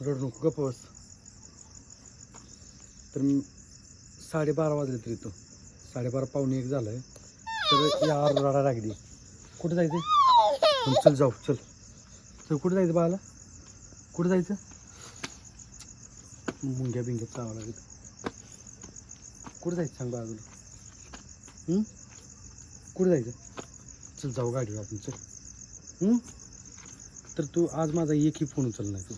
रडू नको तर मी साडेबारा वाजले तरी तो. साडेबारा पावणे एक झालं आहे तर या रडा लागली. कुठं जायचं चल जाऊ चल. चल कुठं जायचं बाळाला? कुठं जायचं? मुंग्या बिंग्यात चावं लागेल. कुठं जायचं सांग बा तुला? कुठं जायचं? चल जाऊ गाडीवर आपण चल. तर तू आज माझा एकही फोन उचल नाही तू.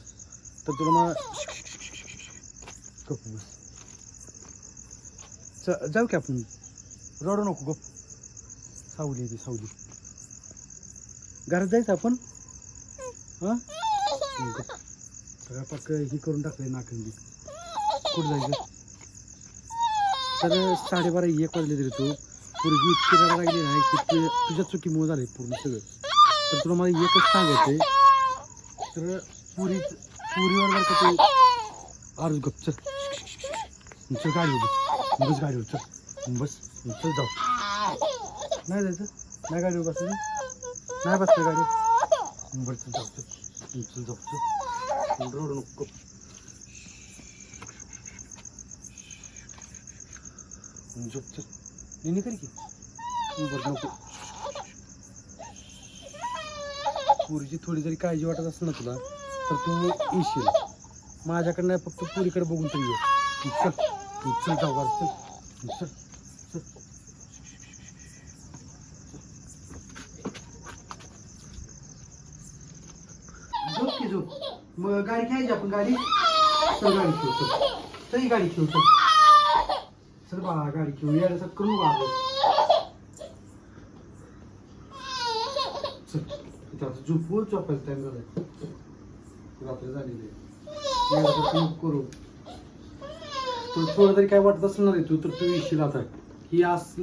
तर तुला मला गप्प बस. च जाऊ की आपण. रडू नको गप सावली ती सावली. घरात जायचं आपण? हां? गप सगळं पक्क ही करून टाकलंय नाकंदी कुठं जायचं? तर साडेबारा एक वाजले तरी तू. पूर्वी इतकी रडा लागली नाही की ते तुझ्या चुकीमुळे झाले पूर्ण सगळं. तर तुला मला एकच सांगायचं तर पुरी पुरीवर जर का तू आरुष गप चल. चल गाडीवर बस. बस गाडी चल. बस चल जाऊ. नाही जायचं. नाही गाडीवर बस नाही बसलं गाडीवर. बरं चल जाऊ चल. चल जाऊ चल. रोड नको. झोप चल. नेणे कर की. बरं नको. पुरीची थोडी जरी काळजी वाटत असेल ना तुला तर तू येशील. माझ्याकडनं फक्त पुरीकडे बघून तरी ये. चल तू चल जाऊ चल. चल चल. झोप की झोप. मग गाडी घ्यायची आपण गाडी? चल गाडी खेळू चल. चल गाडी खेळू चल. चल बा गाडी खेळू यायला करू बा चल इथं आता झोपू झोपायचं टाइम झालाय. रात्र झालेली आहे. यायला तू करू. तर थोडं तरी काय वाटत असणार आहे तू तर तू येशील आता. ही आस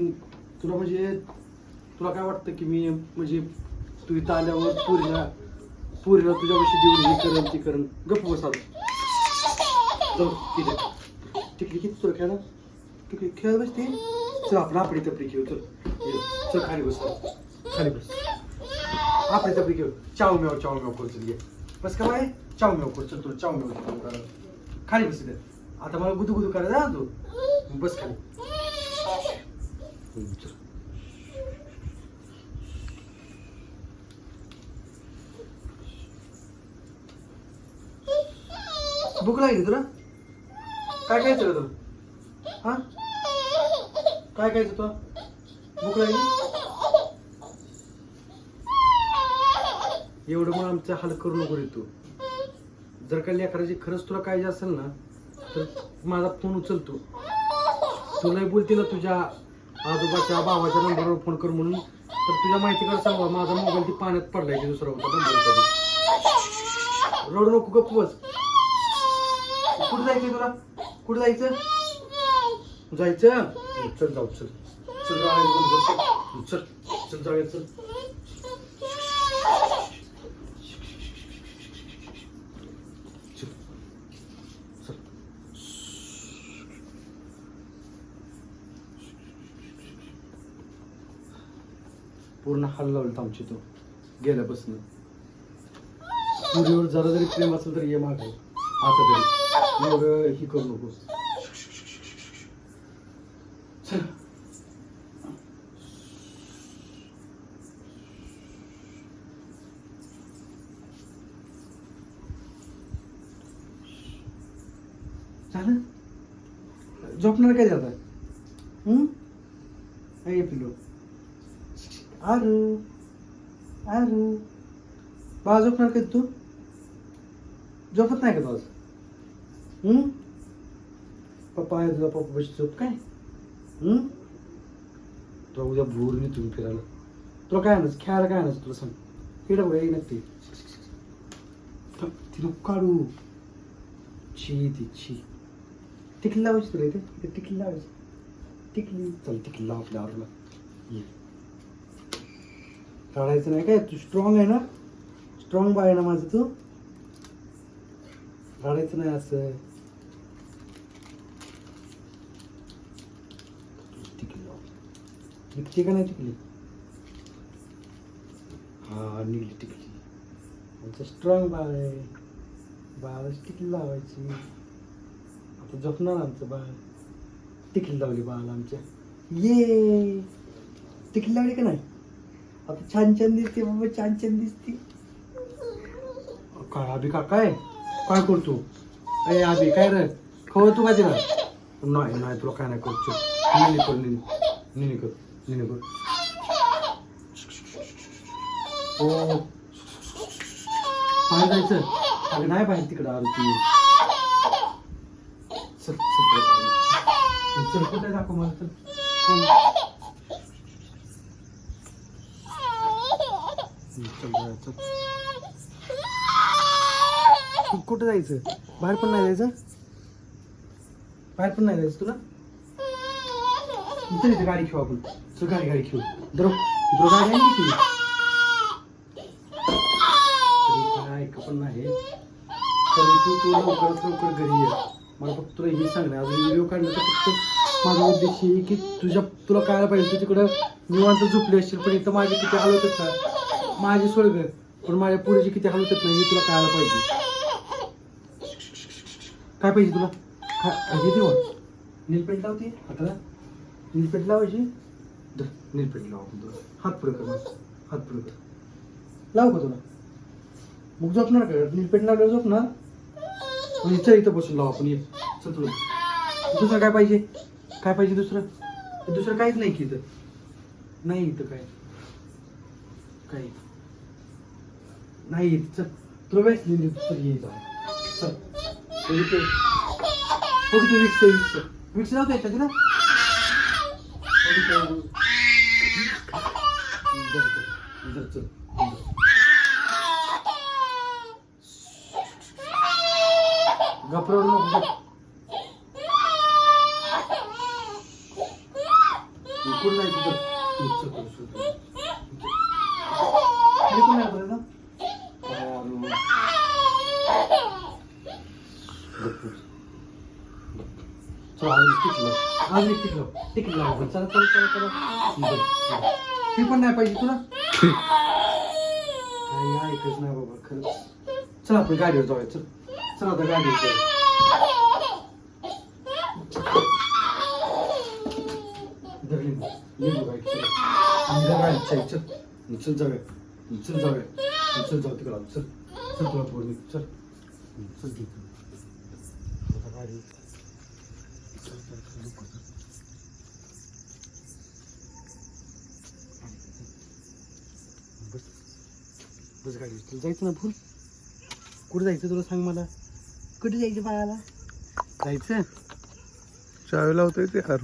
तुला म्हणजे तुला काय वाटतं की मी म्हणजे तू इथं आल्यावर पुरीला पुरीला तुझ्याविषयी देऊन हे करण ती करण गप्प बस आता. आहे. टिकली किती तुला खेळा टिकली खेळ बसते? चल आपण आपली तपडी खेळू. चल ये, चल खाली बस. खाली बस. आपली तपडी घेऊ चाव मेव चाव मेव करतो ये. बस का बाय? चाव मेव करू चल तुला चाव मेव चाव करा खाली बस इथे. आता मला गुदू गुदू करायला ना तू. बस खाली. चल भूक लागली तुला? काय खायचं रे तुला हा? काय खायचं तुला भूक लागली? एवढं मग आमचं हाल करू नको रे तू. जर का लेकराची खरंच तुला काळजी असेल ना तर माझा फोन उचलतो. तुलाही बोलते ना तुझ्या आजोबाच्या भावाच्या नंबरवर फोन कर म्हणून. तर तुझ्या माहितीकडे सांगा माझा मोबाईल ती पाण्यात पडलाय की दुसरा होता नंबर रडू नको गप्प बस. कुठं जायचंय तुला? कुठं जायचं? जायचं? चल जाऊ चल. चल जाऊ चल. चल जाऊया चल चल पूर्ण हाल लावलं आमची तो. गेल्यापासून. पुरीवर जरा जरी प्रेम असेल तर ये माग. आता तरी. मग ही करू नको. झालं? झोपणार काय जाता हम्म हे पिलो आरू अरे बाळा झोपणार काय तू? झोपत नाही का तू हम्म? पप्पा आहे तुझा पप्पा झोप काय? हम्म? तुला उद्या भूर नाही तुम्ही फिरायला. तुला काय आणस खेळायला काय आणस तुला सांग. हिडा बघा येईल ते तिला काढू. छी ती छी. टिकली लावायची तुला इथे? टिकली लावायची. टिकली. चल टिकली लाव आपल्या ये. ये काढायचं नाही काय? तू स्ट्रॉंग आहे ना? स्ट्रॉंग बाय आहे ना माझं तू? काढायचं नाही असं. टिकली का नाही टिकली? हा निघली टिकली. आमचं स्ट्रॉंग आहे. बाल टिकली लावायची. आता झोपणार आमचं बाळ. टिकली लावली बाळ आमच्या. ये टिकली लावली का नाही? आता छान छान दिसते बाबा छान छान दिसते. काय अभि का काय काय करतो? अरे अभि काय रे? खवळ तू काय तिला? नाही नाही तुला काय नाही करतो निनी कर निनी. निनी कर निनी कर. हो बाहेर जायचं. अगं नाही बाहेर तिकडं आरती. चल चल चल, चल कुठे दाखव मला चल. कोण? चल तू कुठं जायचं? बाहेर पण नाही जायचं? बाहेर पण नाही जायचं तुला? चल इथे गाडी खेळू आपण. चल गाडी गाडी खेळू दरो दरो गाडी आहे की तरी काय पण नाही. तर तू तू लवकरात लवकर घरी ये. मला फक्त तुला हे सांग ना अजून व्हिडिओ काढण्याचा फक्त माझा उद्देश आहे की तुझ्या तुला कळायला पाहिजे तू तिकडं निवांत झोपली असशील पण इथं माझे किती हाल होतात माझी सोड पण माझ्या पुढेची किती हाल नाही हे तुला कळायला पाहिजे. काय पाहिजे तुला? काय हे देऊ नीलपेंट लावते हाताला. नीलपेंट लावायची. धर, नीलपेंट लाव. हात पुढे कर हात पुढे कर. लाव का तुला? मग झोपणार का? नीलपेंट लावल्यावर झोपणार? म्हणजे चल इथं बसून लाव आपण. ये. चल तुला. दुसरं काय पाहिजे? काय पाहिजे दुसरं? दुसरं काहीच नाही की इथं. नाही इथं काय. काही नाही चल तुला वेळेस लिहिली तर ये जाऊ चल इथे हो तू विक्स विक्स विक्स लावता येतात ना हो की ते- इधर चल. घबरवू नको. इकडून नाही तिथं. इथं कर, सुरू कर. खाली कोण आहे बरं ना? अरे. गप, गप. चल, एक tick लाव. एक tick लाव. tick लाव. चला चला चला चला. बरं. ती पण नाही पाहिजे तुला? काही ऐकच नाही बाबा खरंच. चल आपण गाडीवर जाऊया. चल. चल आता गाडीवर जाऊया. इधर लिंबू. लिंबू गाडी चल. इधर गाडी चल चल. चल जाऊया. चल जाऊया. चल जाऊ तिकडं. चल. चल तुला पोरगी चल. चल घे. आता गाडी चल चल चल लवकर चल. बस बस गाडी तुला जायचं ना फुल? कुठे जायचं तुला सांग मला? कुठे जायचं बाळाला? जायचं? चावी लावता येते यार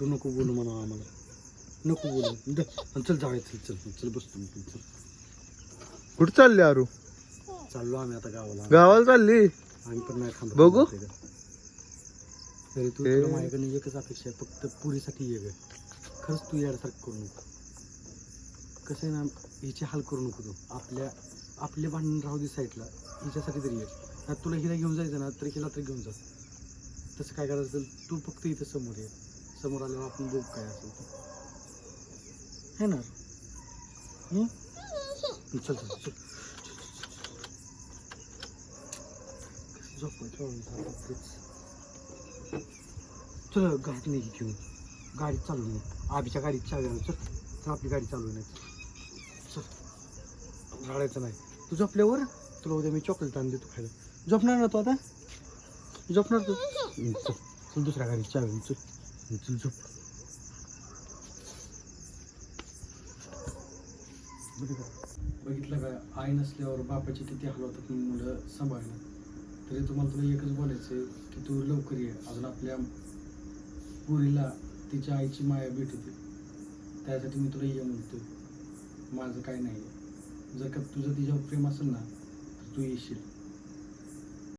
तू नको बोलू म्हणा आम्हाला. नको बोलू. द- चल जाऊया. चल चल चल बस तुम्ही चल. कुठं चालली आरू? चाललो आम्ही आता गावाला. गावाला चालली? आम्ही पण नाही थांबत. बघू. तरी तू. तुला माझ्याकडे एकच अपेक्षा आहे फक्त पुरीसाठी ये ग खरंच तू यासारखं करू नको. कसं आहे ना हिचे हाल करू नको तू. आपल्या आपले भांडण राहू दे साईडला हिच्यासाठी तरी ये ना तुला हिला घेऊन जायचं ना तर हिला तरी घेऊन जा. तसं काय करायचं असेल तू फक्त इथं समोर ये. समोर आल्यावर आपण बघू काय असेल ते. है ना? हं? चल चल चल. तेच. चल गाडी नाही घेऊन. गाडी चालू नाही आबीच्या गाडीत चालू चल तर आपली गाडी चालू नाही चल. रडायचं नाही. तू झोपल्यावर? तुला उद्या मी चॉकलेट आणून देतो खायला. झोपणार ना तू आता? झोपणार तू? चल चल. दुसऱ्या गाडीत चालू चल. चल झोप. बघितलं का? आई नसल्यावर बापाची किती हाल होतात मुलं सांभाळणं. तरी तुम्हाला तुला एकच बोलायचं आहे की तू लवकर ये. अजून आपल्या पुरीला तिच्या आईची माया भेटते त्यासाठी मी तुला ये म्हणतो माझं काय नाही जर का तुझं तिच्यावर प्रेम असेल ना तर तू येशील.